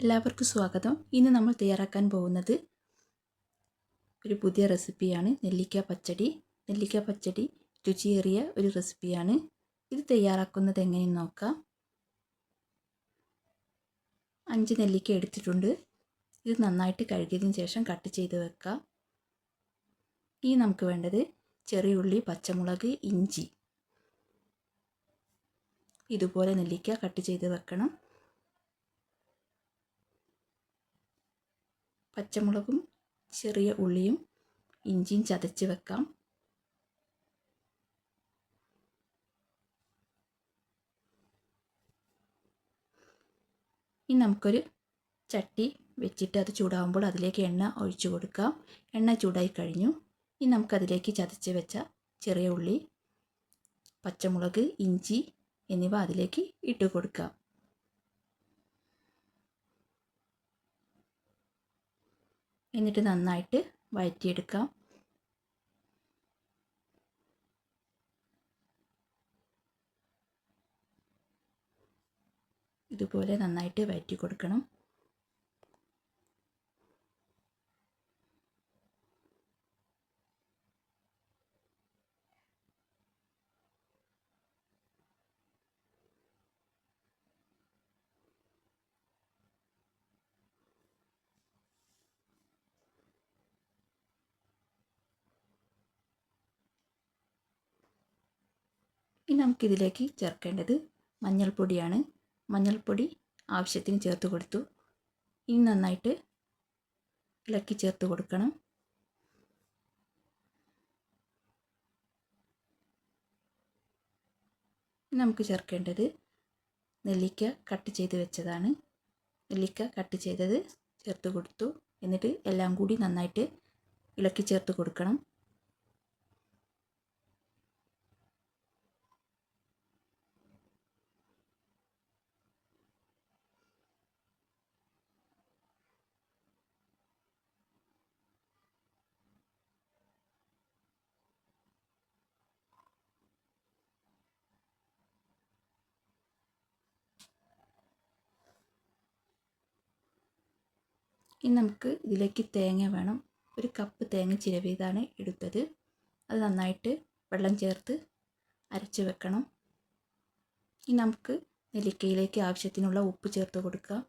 എല്ലാവർക്കും സ്വാഗതം. ഇന്ന് നമ്മൾ തയ്യാറാക്കാൻ പോകുന്നത് ഒരു പുതിയ റെസിപ്പിയാണ്. നെല്ലിക്ക പച്ചടി. നെല്ലിക്ക പച്ചടി രുചിയേറിയ ഒരു റെസിപ്പിയാണ്. ഇത് തയ്യാറാക്കുന്നത് എങ്ങനെയെന്ന് നോക്കാം. അഞ്ച് നെല്ലിക്ക എടുത്തിട്ടുണ്ട്. ഇത് നന്നായിട്ട് കഴുകിയതിന് ശേഷം കട്ട് ചെയ്ത് വെക്കാം. ഇനി നമുക്ക് വേണ്ടത് ചെറിയ ഉള്ളി പച്ചമുളക് ഇഞ്ചി. ഇതുപോലെ നെല്ലിക്ക കട്ട് ചെയ്ത് വെക്കണം. പച്ചമുളകും ചെറിയ ഉള്ളിയും ഇഞ്ചിയും ചതച്ച് വെക്കാം. ഇനി നമുക്കൊരു ചട്ടി വെച്ചിട്ട് അത് ചൂടാകുമ്പോൾ അതിലേക്ക് എണ്ണ ഒഴിച്ചു കൊടുക്കാം. എണ്ണ ചൂടായി കഴിഞ്ഞു. ഇനി നമുക്കതിലേക്ക് ചതച്ച് വെച്ച ചെറിയ ഉള്ളി പച്ചമുളക് ഇഞ്ചി എന്നിവ അതിലേക്ക് ഇട്ട് കൊടുക്കാം. എന്നിട്ട് നന്നായിട്ട് വഴറ്റിയെടുക്കാം. ഇതുപോലെ നന്നായിട്ട് വഴറ്റി കൊടുക്കണം ഇനി നമുക്കിതിലേക്ക് ചേർക്കേണ്ടത് മഞ്ഞൾപ്പൊടിയാണ്. മഞ്ഞൾപ്പൊടി ആവശ്യത്തിന് ചേർത്ത് കൊടുത്തു. ഇനി നന്നായിട്ട് ഇളക്കി ചേർത്ത് കൊടുക്കണം. നമുക്ക് ചേർക്കേണ്ടത് നെല്ലിക്ക കട്ട് ചെയ്ത് വെച്ചതാണ്. നെല്ലിക്ക കട്ട് ചെയ്തത് ചേർത്ത് കൊടുത്തു. എന്നിട്ട് എല്ലാം കൂടി നന്നായിട്ട് ഇളക്കി ചേർത്ത് കൊടുക്കണം. ഇനി നമുക്ക് ഇതിലേക്ക് തേങ്ങ വേണം. ഒരു കപ്പ് തേങ്ങ ചിരവിയതാണ് എടുത്തത്. അത് നന്നായിട്ട് വെള്ളം ചേർത്ത് അരച്ച് വെക്കണം. ഇനി നമുക്ക് നെല്ലിക്കയിലേക്ക് ആവശ്യത്തിനുള്ള ഉപ്പ് ചേർത്ത് കൊടുക്കാം.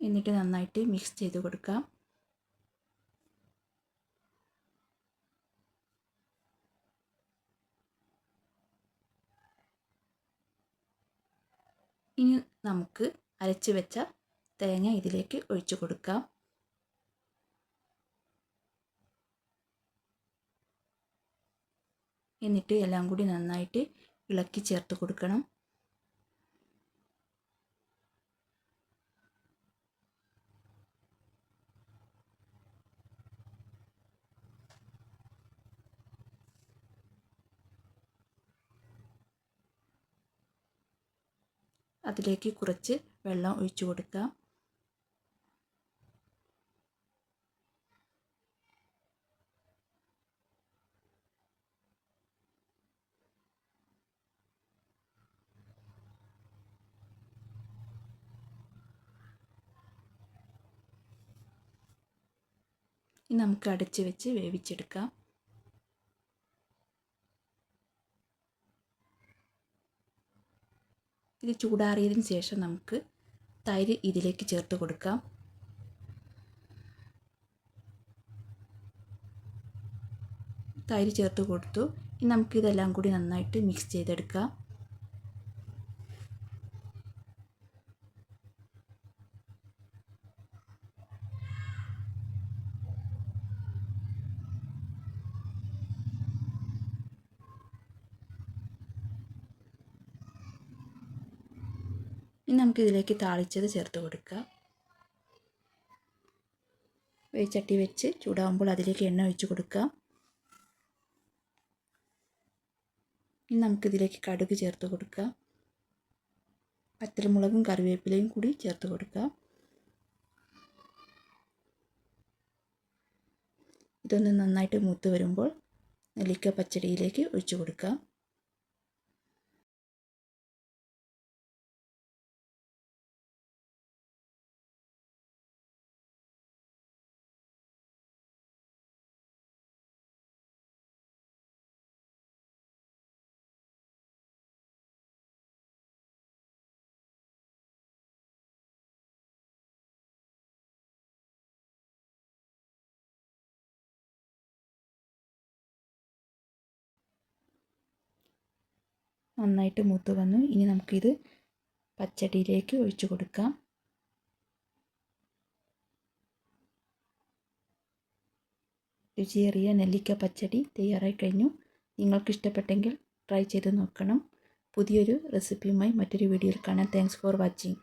എന്നിട്ട് നന്നായിട്ട് മിക്സ് ചെയ്ത് കൊടുക്കാം. ഇനി നമുക്ക് അരച്ച് വെച്ച തേങ്ങ ഇതിലേക്ക് ഒഴിച്ചു കൊടുക്കാം. എന്നിട്ട് എല്ലാം കൂടി നന്നായിട്ട് ഇളക്കി ചേർത്ത് കൊടുക്കണം. അതിലേക്ക് കുറച്ച് വെള്ളം ഒഴിച്ചു കൊടുക്കാം. ഇനി നമുക്ക് അടച്ച് വെച്ച് വേവിച്ചെടുക്കാം. ഇത് ചൂടാറിയതിന് ശേഷം നമുക്ക് തൈര് ഇതിലേക്ക് ചേർത്ത് കൊടുക്കാം. തൈര് ചേർത്ത് കൊടുത്തു. ഇനി നമുക്കിതെല്ലാം കൂടി നന്നായിട്ട് മിക്സ് ചെയ്തെടുക്കാം. ഇനി നമുക്കിതിലേക്ക് താളിച്ചത് ചേർത്ത് കൊടുക്കുക. ചട്ടി വെച്ച് ചൂടാകുമ്പോൾ അതിലേക്ക് എണ്ണ ഒഴിച്ച് കൊടുക്കുക. ഇനി നമുക്കിതിലേക്ക് കടുക് ചേർത്ത് കൊടുക്കുക. പത്തലമുളകും കറിവേപ്പിലയും കൂടി ചേർത്ത് കൊടുക്കുക. ഇതൊന്ന് നന്നായിട്ട് മൂത്ത് വരുമ്പോൾ നെല്ലിക്ക പച്ചടിയിലേക്ക് ഒഴിച്ചു കൊടുക്കാം നന്നായിട്ട് മൂത്ത് വന്നു. ഇനി നമുക്കിത് പച്ചടിയിലേക്ക് ഒഴിച്ചു കൊടുക്കാം. രുചിയേറിയ നെല്ലിക്ക പച്ചടി തയ്യാറായി കഴിഞ്ഞു. നിങ്ങൾക്ക് ഇഷ്ടപ്പെട്ടെങ്കിൽ ട്രൈ ചെയ്ത് നോക്കണം. പുതിയൊരു റെസിപ്പിയുമായി മറ്റൊരു വീഡിയോയിൽ കാണാം. Thanks for watching